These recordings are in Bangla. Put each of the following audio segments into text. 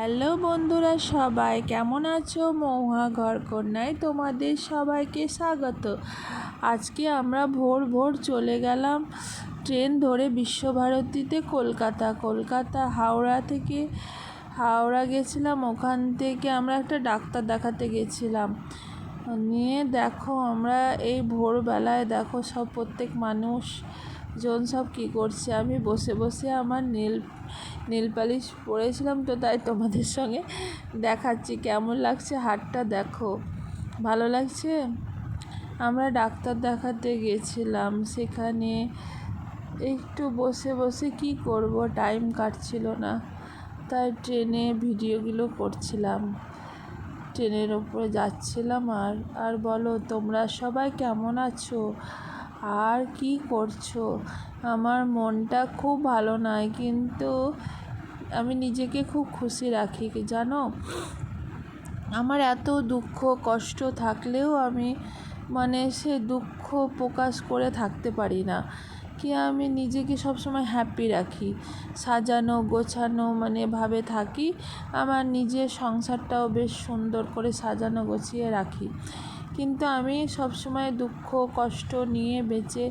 হ্যালো বন্ধুরা সবাই, কেমন আছো? মৌহা ঘরকন্যায় তোমাদের সবাইকে স্বাগত। আজকে আমরা ভোর ভোর চলে গেলাম ট্রেন ধরে বিশ্বভারতীতে কলকাতা। কলকাতা, হাওড়া থেকে, হাওড়া গেছিলাম, ওখান থেকে আমরা একটা ডাক্তার দেখাতে গেছিলাম। নিয়ে দেখো আমরা এই ভোরবেলায় দেখো সব প্রত্যেক মানুষ জন সব কী করছে? আমি বসে বসে আমার নীল নীল পালিশ পরেছিলাম তো তাই তোমাদের সঙ্গে দেখাচ্ছি। কেমন লাগছে হাটটা দেখো। ভালো লাগছে? আমরা ডাক্তার দেখাতে গেছিলাম সেখানে। একটু বসে বসে কি করব? টাইম কাটছিল না। তাই ট্রেনে ভিডিওগুলো করছিলাম। ট্রেনের ওপরে যাচ্ছিলাম আর আর বলো তোমরা সবাই কেমন আছো? আর কি করছ? আমার মনটা খুব ভালো নয় কিন্তু আমি নিজেকে খুব খুশি রাখি জানো? আমার এত দুঃখ, কষ্ট থাকলেও আমি মানে সে দুঃখ প্রকাশ করে থাকতে পারি না। কি আমি নিজেকে সবসময় হ্যাপি রাখি, সাজানো, গোছানো মানে ভাবে থাকি, আমার নিজের সংসারটাও বেশ সুন্দর করে সাজানো, গোছিয়ে রাখি। কিন্তু আমি সবসময় দুঃখ, কষ্ট নিয়ে বেঁচে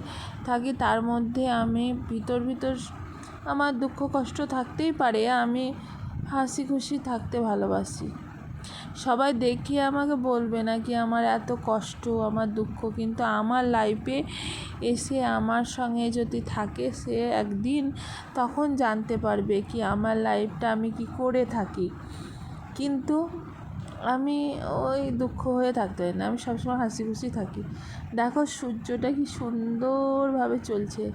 থাকি। তার মধ্যে আমি ভিতর ভিতর আমার দুঃখ, কষ্ট থাকতেই পারে। আমি হাসি খুশি থাকতে ভালোবাসি। সবাই দেখে আমাকে বলবে না কি আমার এত কষ্ট, আমার দুঃখ। কিন্তু আমার লাইফে এসে আমার সঙ্গে যদি থাকে, সে একদিন তখন জানতে পারবে কি আমার লাইফটা আমি কি করে থাকি। কিন্তু আমি ওই দুঃখ হয়ে থাকতে পারি না। আমি সবসময় হাসি খুশি থাকি। দেখো সূর্যটা কি সুন্দরভাবে চলছে।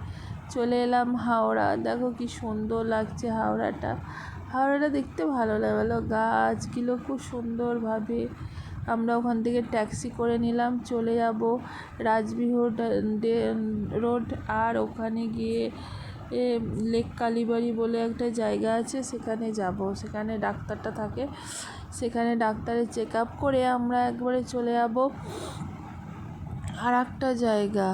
চলে এলাম হাওড়া। দেখো কি সুন্দর লাগছে হাওড়াটা। হাওড়াটা দেখতে ভালো লাগল গাছগুলো খুব সুন্দরভাবে আমরা ওখান থেকে ট্যাক্সি করে নিলাম, চলে যাব রাজবিহর রোড। আর ওখানে গিয়ে এ লেক কালীবাড়ি বলে একটা জায়গা আছে, সেখানে যাব। সেখানে ডাক্তারটা থাকে। সেখানে ডাক্তারের চেক আপ করে আমরা একবারে চলে যাব। আর একটা জায়গা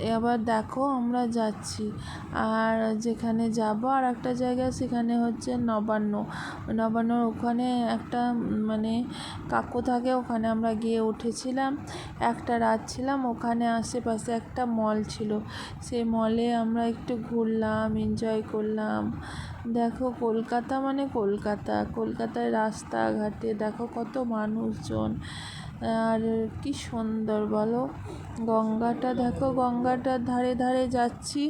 এবার দেখো আমরা যাচ্ছি। আর যেখানে যাব, আর একটা জায়গা সেখানে হচ্ছে নবান্ন। নবান্নর ওখানে একটা মানে কাকু থাকে, ওখানে আমরা গিয়ে উঠেছিলাম। একটা রাত ছিলাম, ওখানে আশেপাশে একটা মল ছিল। সেই মলে আমরা একটু ঘুরলাম এনজয় করলাম। দেখো কলকাতা মানে কলকাতা। কলকাতায় রাস্তাঘাটে দেখো কত মানুষজন। আর কি সুন্দর বলো। গঙ্গাটা দেখো গঙ্গাটার ধারে ধারে যাচ্ছি।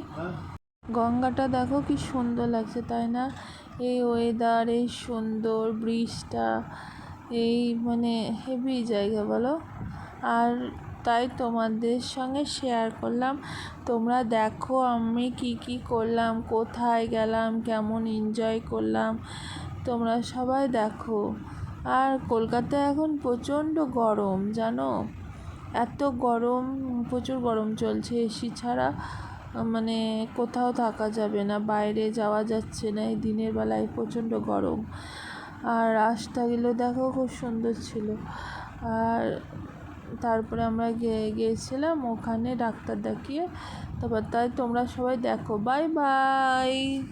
গঙ্গাটা দেখো কি সুন্দর লাগছে, তাই না? এই ওয়েদার এই সুন্দর ব্রিজটা, এই মানে হেভি জায়গা বলো। আর তাই তোমাদের সঙ্গে শেয়ার করলাম। তোমরা দেখো আমি কি কি করলাম, কোথায় গেলাম, কেমন এনজয় করলাম। তোমরা সবাই দেখো। আর কলকাতায় এখন প্রচণ্ড গরম, জানো? এত গরম, প্রচুর গরম চলছে। এসি ছাড়া মানে কোথাও থাকা যাবে না, বাইরে যাওয়া যাচ্ছে না, এই দিনের বেলায় প্রচণ্ড গরম। আর রাস্তাগুলো দেখো খুব সুন্দর ছিল। আর তারপরে আমরা গিয়েছিলাম ওখানে ডাক্তার দেখিয়ে, তারপর তাই তোমরা সবাই দেখো। Bye bye!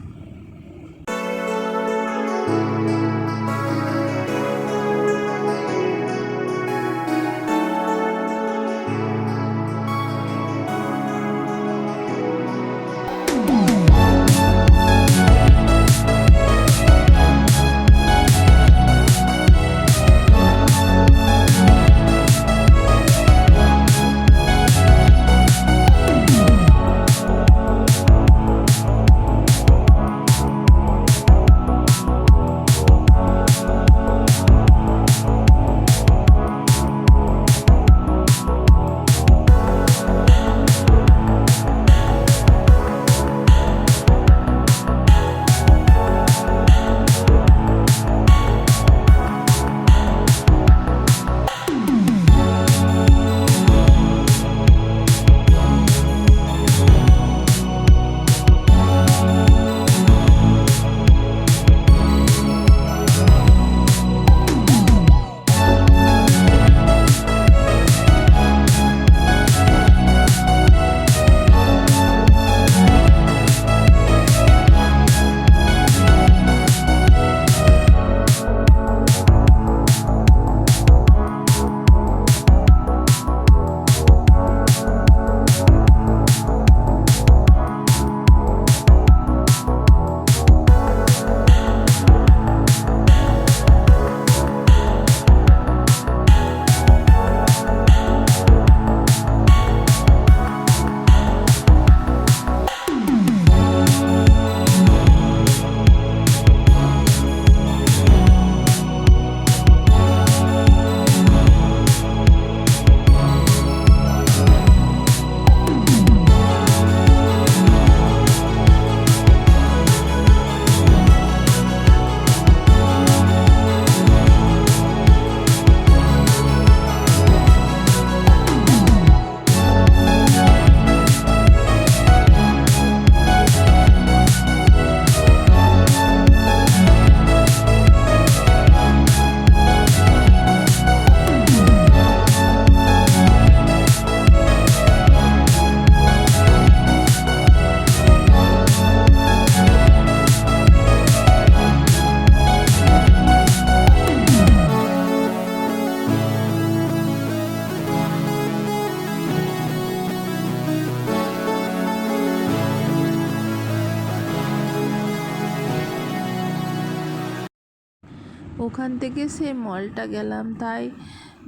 ওখান থেকে সেই মলটা গেলাম। তাই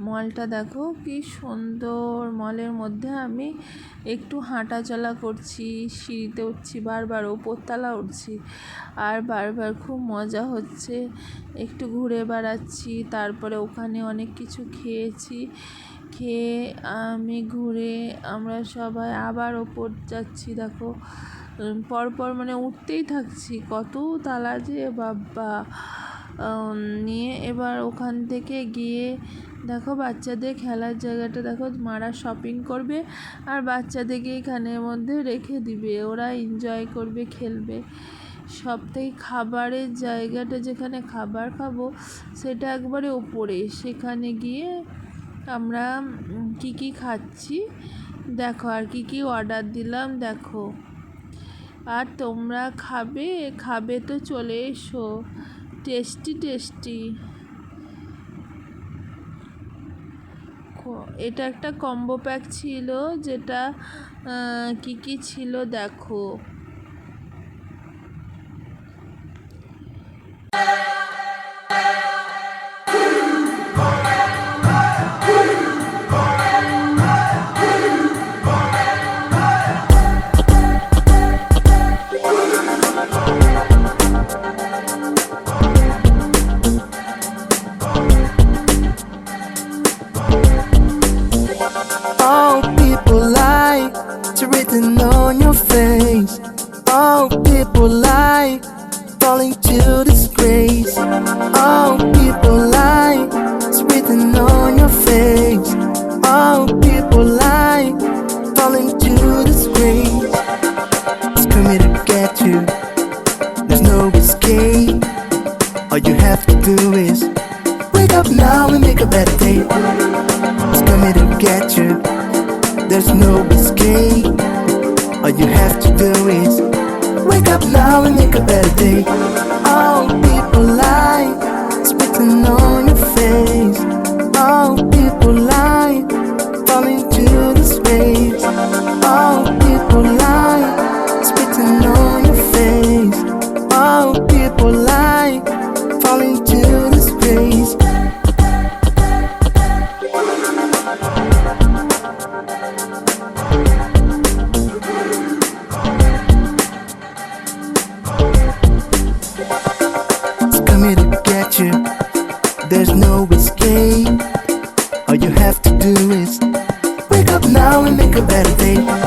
মলটা দেখো কি সুন্দর। মলের মধ্যে আমি একটু হাঁটা চলা করছি, সিঁড়িতে উঠছি, বারবার ওপরতলা উঠছি আর বারবার খুব মজা হচ্ছে। একটু ঘুরে বেড়াচ্ছি, তারপরে ওখানে অনেক কিছু খেয়েছি। খেয়ে আমি ঘুরে আমরা সবাই আবার ওপর যাচ্ছি, দেখো। পরপর মানে উঠতেই থাকছি। কত তালা যে, বাবা! নিয়ে এবার ওখান থেকে গিয়ে দেখো বাচ্চাদের খেলার জায়গাটা দেখো, মারা শপিং করবে আর বাচ্চাদেরকে এখানের মধ্যে রেখে দিবে। ওরা এনজয় করবে, খেলবে। সব থেকে খাবারের জায়গাটা যেখানে খাবার খাব, সেটা একবারে ওপরে। সেখানে গিয়ে আমরা কী কী খাচ্ছি, দেখো আর কী কী অর্ডার দিলাম, দেখো। আর তোমরা খাবে খাবে তো চলে এসো। Tasty tasty. এটা একটা কম্বো প্যাক ছিল যেটা কি কি ছিল দেখো। Up now and make a better day. All people lie, written on better thing.